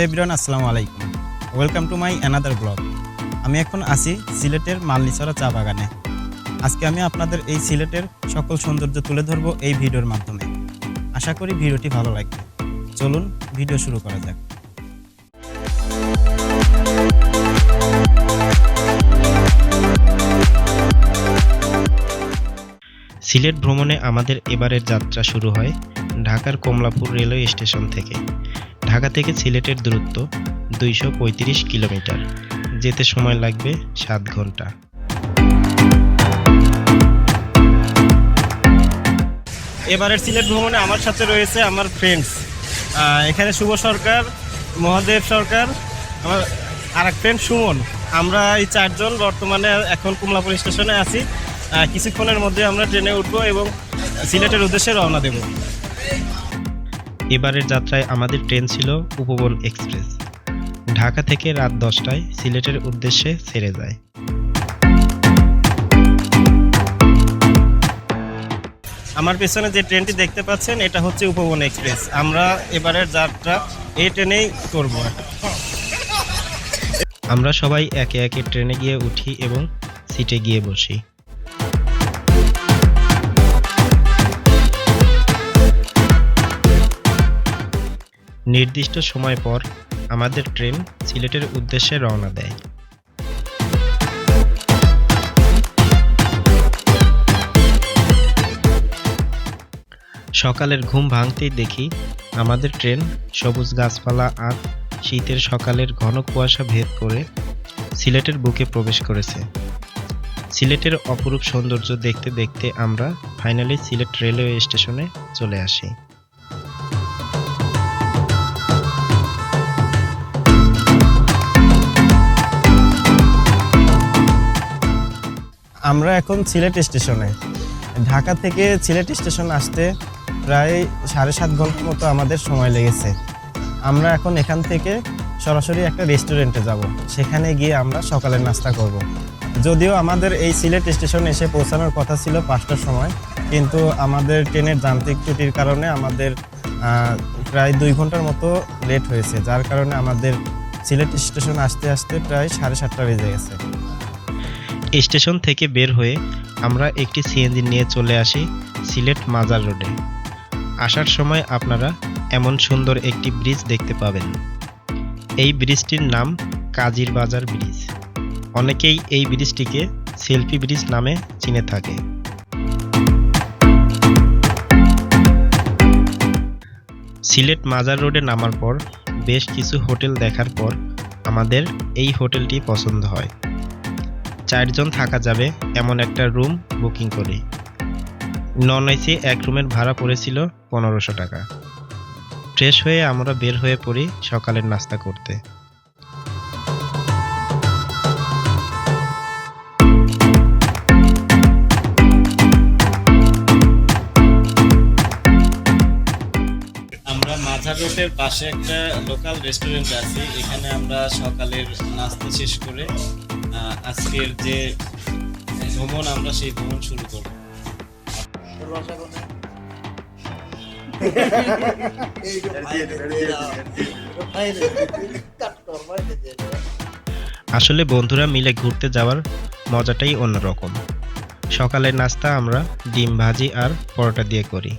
Hello everyone, আসসালামু আলাইকুম। Welcome to my another blog আমি এখন আছি সিলেটের মালনিচরা চা বাগানে। আজকে আমি আপনাদের এই সিলেটের সকল সৌন্দর্য তুলে ধরবো এই ভিডিওর মাধ্যমে। আশা করি ভিডিওটি ভালো লাগবে। চলুন ভিডিও শুরু করা যাক। সিলেট ভ্রমণে আমাদের এবারের যাত্রা শুরু হয় ঢাকার কমলাপুর রেলওয়ে স্টেশন থেকে। ঢাকা থেকে সিলেটের দূরত্ব দুইশো পঁয়ত্রিশ কিলোমিটার। যেতে সময় লাগবে সাত ঘণ্টা। এবারের সিলেট ভ্রমণে আমার সাথে রয়েছে আমার ফ্রেন্ডস এখানে শুভ সরকার, মহাদেব সরকার, আমার আর এক ফ্রেন্ড সুমন। আমরা এই চারজন বর্তমানে এখন কমলাপুর স্টেশনে আছি। কিছুক্ষণের মধ্যে আমরা ট্রেনে উঠবো এবং সিলেটের উদ্দেশ্যে রওনা দেব। এবারের যাত্রায় আমাদের ট্রেন ছিল উপবন এক্সপ্রেস। ঢাকা থেকে রাত দশটায় সিলেটের উদ্দেশ্যে ছেড়ে যায়। আমার পেছনে যে ট্রেনটি দেখতে পাচ্ছেন, এটা হচ্ছে উপবন এক্সপ্রেস। আমরা এবারের যাত্রা এই ট্রেনেই করব। আমরা সবাই একে একে ট্রেনে গিয়ে উঠি এবং সিটে গিয়ে বসি। নির্দিষ্ট সময় পর আমাদের ট্রেন সিলেটের উদ্দেশ্যে রওনা দেয়। সকালের ঘুম ভাঙতেই দেখি আমাদের ট্রেন সবুজ গাছপালা আর শীতের সকালের ঘন কুয়াশা ভেদ করে সিলেটের বুকে প্রবেশ করেছে। সিলেটের অপরূপ সৌন্দর্য দেখতে দেখতে আমরা ফাইনালি সিলেট রেলওয়ে স্টেশনে চলে আসি। আমরা এখন সিলেট স্টেশনে। ঢাকা থেকে সিলেট স্টেশন আসতে প্রায় সাড়ে সাত ঘণ্টার মতো আমাদের সময় লেগেছে। আমরা এখন এখান থেকে সরাসরি একটা রেস্টুরেন্টে যাব। সেখানে গিয়ে আমরা সকালের নাস্তা করব। যদিও আমাদের এই সিলেট স্টেশন এসে পৌঁছানোর কথা ছিল পাঁচটার সময়, কিন্তু আমাদের ট্রেনের যান্ত্রিক ত্রুটির কারণে আমাদের প্রায় দুই ঘণ্টার মতো লেট হয়েছে। যার কারণে আমাদের সিলেট স্টেশন আসতে আসতে প্রায় সাড়ে সাতটা বেজে গেছে। স্টেশন থেকে বের হয়ে আমরা একটি সিএনজি নিয়ে চলে আসি সিলেট মাজার রোডে। আসার সময় আপনারা এমন সুন্দর একটি ব্রিজ দেখতে পাবেন। এই ব্রিজটির নাম কাজির বাজার ব্রিজ। অনেকেই এই ব্রিজটিকে সেলফি ব্রিজ নামে চিনে থাকে। সিলেট মাজার রোডে নামার পর বেশ কিছু হোটেল দেখার পর আমাদের এই হোটেলটি পছন্দ হয়। চারজন থাকা যাবে এমন একটা রুম বুকিং করি। নন এসি এক রুমের ভাড়া পড়েছিল পনেরোশো টাকা। ফ্রেশ হয়ে আমরা বের হয়ে পড়ি সকালের নাস্তা করতে। আমরা মাঝার রোডের পাশে একটা লোকাল রেস্টুরেন্ট আছে, এখানে আমরা সকালের নাস্তা শেষ করে আজকের যে ভ্রমণ, আমরা সেই ভ্রমণ শুরু করব। আসলে বন্ধুরা মিলে ঘুরতে যাওয়ার মজাটাই অন্যরকম। সকালের নাস্তা আমরা ডিম ভাজি আর পরোটা দিয়ে করি।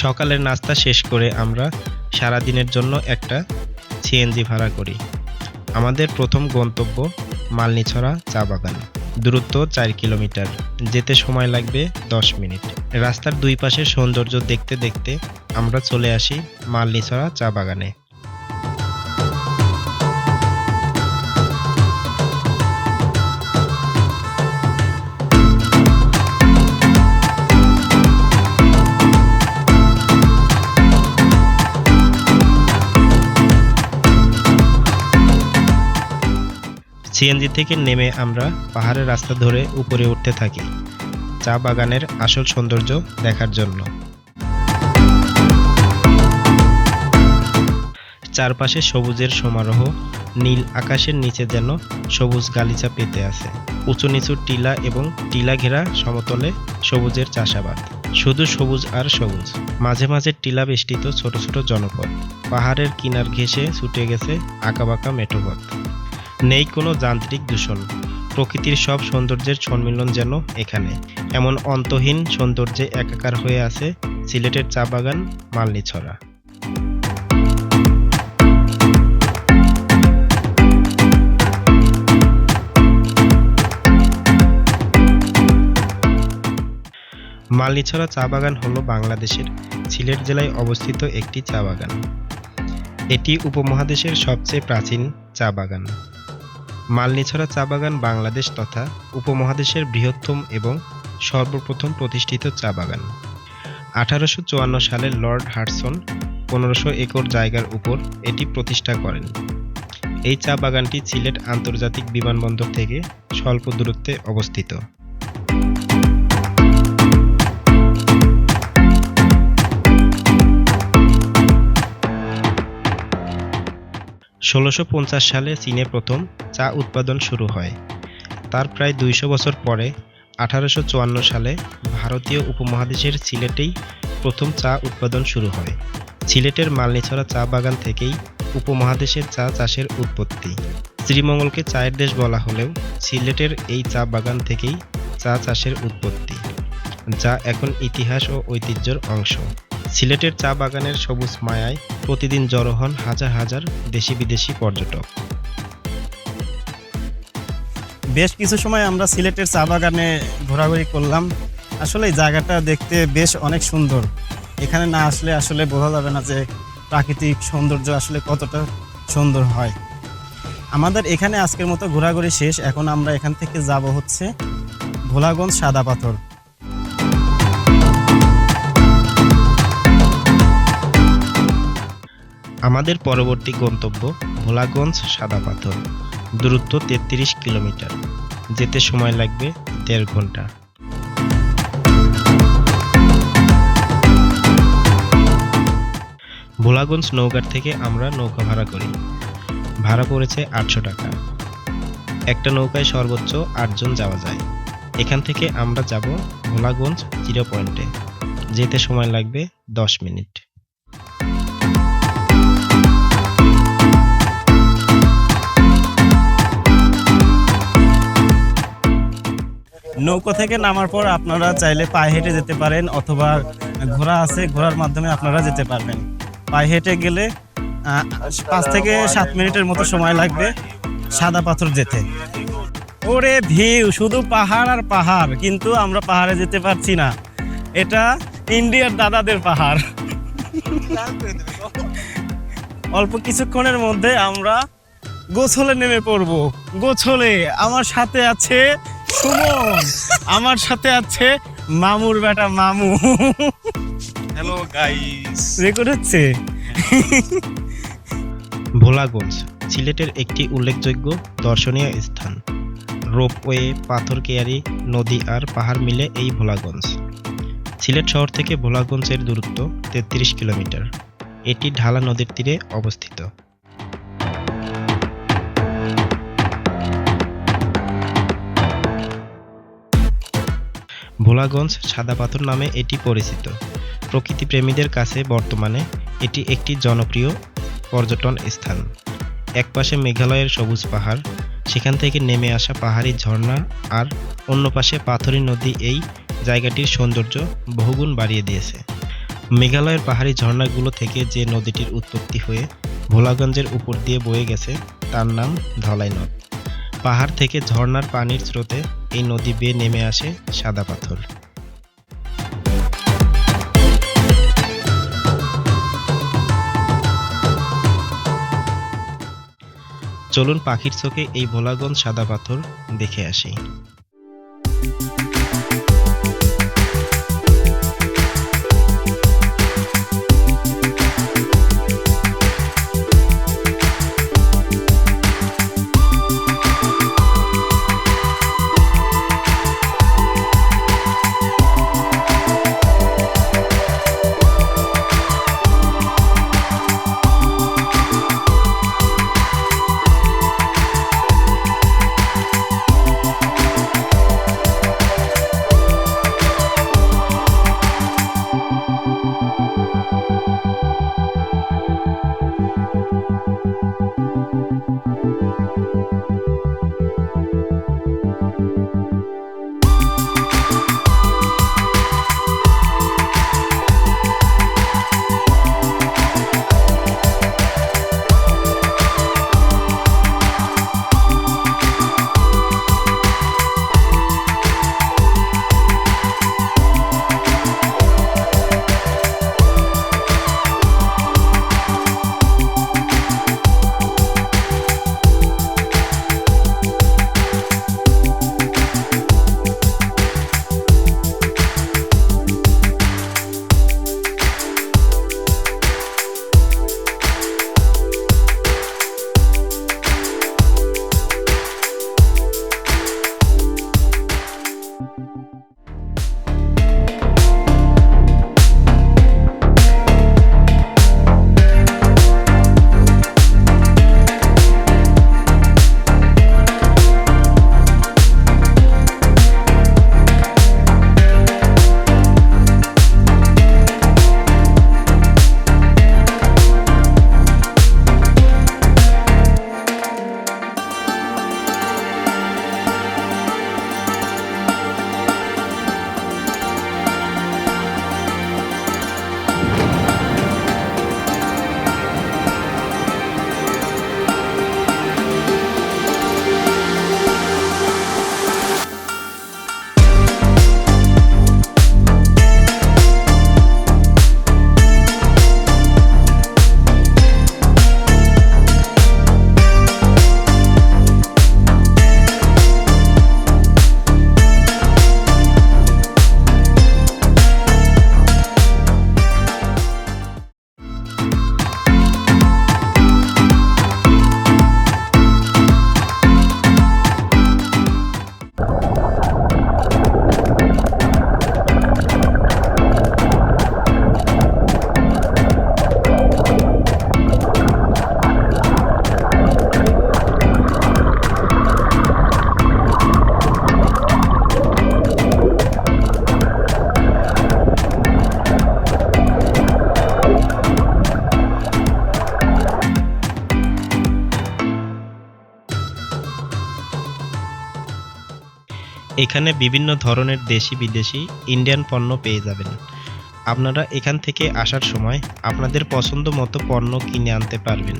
সকালের নাস্তা শেষ করে আমরা সারা দিনের জন্য একটা সিএনজি ভাড়া করি। আমাদের প্রথম গন্তব্য মালনিছড়া চা বাগান। দূরত্ব চার কিলোমিটার। যেতে সময় লাগবে দশ মিনিট। রাস্তার দুই পাশের সৌন্দর্য দেখতে দেখতে আমরা চলে আসি মালনিছড়া চা বাগানে। সিএনজি থেকে নেমে আমরা পাহাড়ের রাস্তা ধরে উপরে উঠতে থাকি, চা বাগানের আসল সৌন্দর্য দেখার জন্য। চারপাশে সবুজের সমারোহ, নীল আকাশের নিচে যেন সবুজ গালিচা পেতে আছে। উঁচু নিচু টিলা এবং টিলা ঘেরা সমতলে সবুজের চাষাবাদ। শুধু সবুজ আর সবুজ, মাঝে মাঝে টিলা বেষ্টিত ছোট ছোট জনপদ। পাহাড়ের কিনার ঘেঁষে ছুটে গেছে আঁকাবাঁকা মেঠোপথ। নেই কোনো যান্ত্রিক দূষণ। প্রকৃতির সব সৌন্দর্যের সম্মিলন যেন এখানে। এমন অন্তহীন সৌন্দর্যে একাকার হয়ে আছে সিলেটের চা বাগান, মালনীছড়া। মালনীছড়া চা বাগান হল বাংলাদেশের সিলেট জেলায় অবস্থিত একটি চা বাগান। এটি উপমহাদেশের সবচেয়ে প্রাচীন চা বাগান। মালনীছড়া চা বাগান বাংলাদেশ তথা উপমহাদেশের বৃহত্তম এবং সর্বপ্রথম প্রতিষ্ঠিত চা বাগান। আঠারোশো চুয়ান্ন সালে লর্ড হার্সন পনেরোশো একর জায়গার উপর এটি প্রতিষ্ঠা করেন। এই চা বাগানটি সিলেট আন্তর্জাতিক বিমানবন্দর থেকে স্বল্প দূরত্বে অবস্থিত। ষোলোশো সালে চীনে প্রথম চা উৎপাদন শুরু হয়। তার প্রায় দুইশো বছর পরে আঠারোশো চুয়ান্ন সালে ভারতীয় উপমহাদেশের সিলেটেই প্রথম চা উৎপাদন শুরু হয়। সিলেটের মালনিছড়া চা বাগান থেকেই উপমহাদেশের চা চাষের উৎপত্তি। শ্রীমঙ্গলকে চায়ের দেশ বলা হলেও সিলেটের এই চা বাগান থেকেই চা চাষের উৎপত্তি। যা এখন ইতিহাস ও ঐতিহ্যের অংশ। সিলেটের চা বাগানের সবুজ মায়ায় প্রতিদিন জড়ো হন হাজার হাজার দেশি বিদেশি পর্যটক। বেশ কিছু সময় আমরা সিলেটের চা বাগানে ঘোরাঘুরি করলাম। আসলে এই জায়গাটা দেখতে বেশ অনেক সুন্দর। এখানে না আসলে আসলে বোঝা যাবে না যে প্রাকৃতিক সৌন্দর্য আসলে কতটা সুন্দর হয়। আমাদের এখানে আজকের মতো ঘোরাঘুরি শেষ। এখন আমরা এখান থেকে যাব হচ্ছে ভোলাগঞ্জ সাদা পাথর। আমাদের পরবর্তী গন্তব্য ভোলাগঞ্জ সাদা পাথর। দূরত্ব তেত্রিশ কিলোমিটার। যেতে সময় লাগবে দেড় ঘণ্টা। ভোলাগঞ্জ নৌকার থেকে আমরা নৌকা ভাড়া করি। ভাড়া পড়েছে আটশো টাকা। একটা নৌকায় সর্বোচ্চ আটজন যাওয়া যায়। এখান থেকে আমরা যাব ভোলাগঞ্জ জিরো পয়েন্টে। যেতে সময় লাগবে দশ মিনিট। নৌকো থেকে নামার পর আপনারা চাইলে পায়ে হেঁটে যেতে পারেন অথবা ঘোড়া আছে, ঘোড়ার মাধ্যমে আপনারা যেতে পারবেন। পায়ে হেঁটে গেলে পাঁচ থেকে সাত মিনিটের মতো সময় লাগবে সাদা পাথর যেতে। ওরে ভিউ, শুধু পাহাড় আর পাহাড়, কিন্তু আমরা পাহাড়ে যেতে পারছি না। এটা ইন্ডিয়ার দাদাদের পাহাড়। অল্প কিছুক্ষণের মধ্যে আমরা গোছলে নেমে পড়ব। গোছলে, আমার সাথে আছে সুমন। আমার সাথে আছে মামুর বেটা মামু। হ্যালো গাইস রেকর্ড হচ্ছে? ভোলাগঞ্জ সিলেটের একটি উল্লেখযোগ্য দর্শনীয় স্থান। রোপওয়ে পাথর কেয়ারি নদী আর পাহাড় মিলে এই ভোলাগঞ্জ সিলেট শহর থেকে ভোলাগঞ্জের দূরত্ব তেত্রিশ কিলোমিটার। এটি ঢালা নদীর তীরে অবস্থিত। ভোলাগঞ্জ সাদা পাথর নামে এটি পরিচিত। প্রকৃতিপ্রেমীদের কাছে বর্তমানে এটি একটি জনপ্রিয় পর্যটন স্থান। একপাশে মেঘালয়ের সবুজ পাহাড়, সেখান থেকে নেমে আসা পাহাড়ি ঝর্ণা আর অন্য পাশে পাথরি নদী এই জায়গাটির সৌন্দর্য বহুগুণ বাড়িয়ে দিয়েছে। মেঘালয়ের পাহাড়ি ঝর্ণাগুলো থেকে যে নদীটির উৎপত্তি হয়ে ভোলাগঞ্জের উপর দিয়ে বয়ে গেছে, তার নাম ধলাই নদ। পাহাড় থেকে ঝর্ণার পানির স্রোতে এই নদী বেয়ে নেমে আসে সাদা পাথর। চলুন পাখির চোখে এই ভোলাগঞ্জ সাদা পাথর দেখে আসি। এখানে বিভিন্ন ধরনের দেশি বিদেশি ইন্ডিয়ান পণ্য পেয়ে যাবেন। আপনারা এখান থেকে আসার সময় আপনাদের পছন্দ মতো পণ্য কিনে আনতে পারবেন।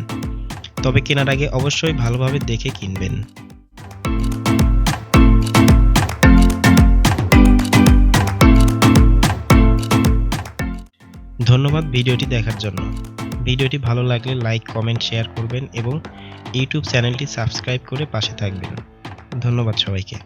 তবে কেনার আগে অবশ্যই ভালোভাবে দেখে কিনবেন। ধন্যবাদ ভিডিওটি দেখার জন্য। ভিডিওটি ভালো লাগলে লাইক, কমেন্ট, শেয়ার করবেন এবং ইউটিউব চ্যানেলটি সাবস্ক্রাইব করে পাশে থাকবেন। ধন্যবাদ সবাইকে।